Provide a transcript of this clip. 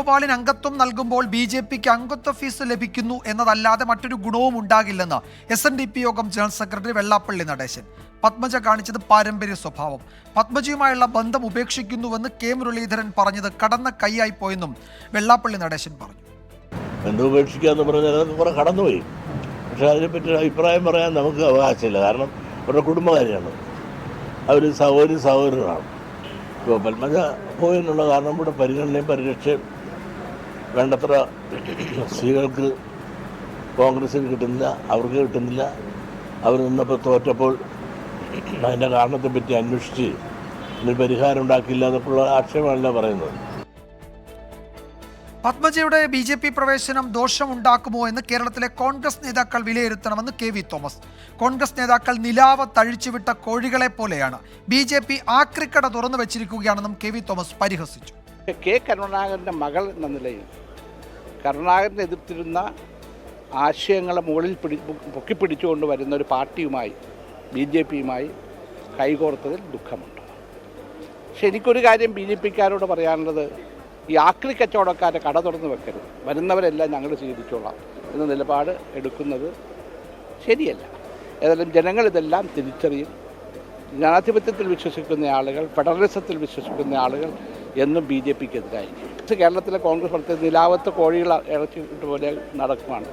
വേണുഗോപാലിന് അംഗത്വം നൽകുമ്പോൾ B J പിക്ക് അംഗത്വ ഫീസ് ലഭിക്കുന്നു എന്നതല്ലാതെ മറ്റൊരു ഗുണവും ഉണ്ടാകില്ലെന്ന് എസ് എൻ ഡി പി യോഗം ജനറൽ സെക്രട്ടറി വെള്ളാപ്പള്ളി നടേശൻ. പത്മജ കാണിച്ചത് പാരമ്പര്യ സ്വഭാവം. പത്മജയുമായുള്ള ബന്ധം ഉപേക്ഷിക്കുന്നുവെന്ന് കെ മുരളീധരൻ പറഞ്ഞത് കടന്ന കൈയായി പോയെന്നും വെള്ളാപ്പള്ളി നടേശൻ പറഞ്ഞു. കടന്നുപോയി. പക്ഷേ അതിനെപ്പറ്റി അഭിപ്രായം പറയാൻ നമുക്ക് അവകാശമില്ല. കാരണം അവരുടെ കുടുംബകാര്യമാണ്. അവർ സഹോദരി സഹോദരനാണ് ഇപ്പോൾ പത്മജ പോയെന്നുള്ള കാരണം ഇവിടെ പരിഗണനയും പരിരക്ഷയും വേണ്ടത്ര സ്ത്രീകൾക്ക് കോൺഗ്രസ്സിന് കിട്ടുന്നില്ല അവർക്ക് കിട്ടുന്നില്ല. അവർ നിന്നപ്പോൾ തോറ്റപ്പോൾ അതിന്റെ കാരണത്തെപ്പറ്റി അന്വേഷിച്ച് ഇതിന് പരിഹാരം ഉണ്ടാക്കിയില്ല എന്നൊക്കെയുള്ള ആക്ഷേപമല്ല പറയുന്നത്. പത്മജയുടെ ബി ജെ പി പ്രവേശനം ദോഷമുണ്ടാക്കുമോ എന്ന് കേരളത്തിലെ കോൺഗ്രസ് നേതാക്കൾ വിലയിരുത്തണമെന്ന് കെ വി തോമസ്. കോൺഗ്രസ് നേതാക്കൾ നിലാവ തഴിച്ചുവിട്ട കോഴികളെ പോലെയാണ്. ബി ജെ പി ആക്രിക്കട തുറന്നു വെച്ചിരിക്കുകയാണെന്നും കെ വി തോമസ് പരിഹസിച്ചു. കെ കരുണാകരന്റെ മകൾ എന്ന നിലയിൽ കരുണാകരനെ എതിർത്തിരുന്ന ആശയങ്ങളെ മുകളിൽ പിടി പൊക്കിപ്പിടിച്ചുകൊണ്ട് വരുന്ന ഒരു പാർട്ടിയുമായി ബി ജെ പിയുമായി കൈകോർത്തതിൽ ദുഃഖമുണ്ട്. പക്ഷെ എനിക്കൊരു കാര്യം ബി ജെ പിക്കാരോട് പറയാനുള്ളത് ഈ ആക്രി കച്ചവടക്കാരെ കട തുറന്ന് വെക്കരുത്. വരുന്നവരെല്ലാം ഞങ്ങൾ സ്വീകരിച്ചോളാം എന്ന നിലപാട് എടുക്കുന്നത് ശരിയല്ല. ഏതായാലും ജനങ്ങൾ ഇതെല്ലാം തിരിച്ചറിയും. ജനാധിപത്യത്തിൽ വിശ്വസിക്കുന്ന ആളുകൾ ഫെഡറലിസത്തിൽ വിശ്വസിക്കുന്ന ആളുകൾ എന്നും ബി ജെ പിക്ക് എതിരായിരിക്കും. കേരളത്തിലെ കോൺഗ്രസ് പ്രവർത്തകർ നിലാവത്ത് കോഴികൾ ഇറച്ചി പോലെ നടക്കുവാണ്.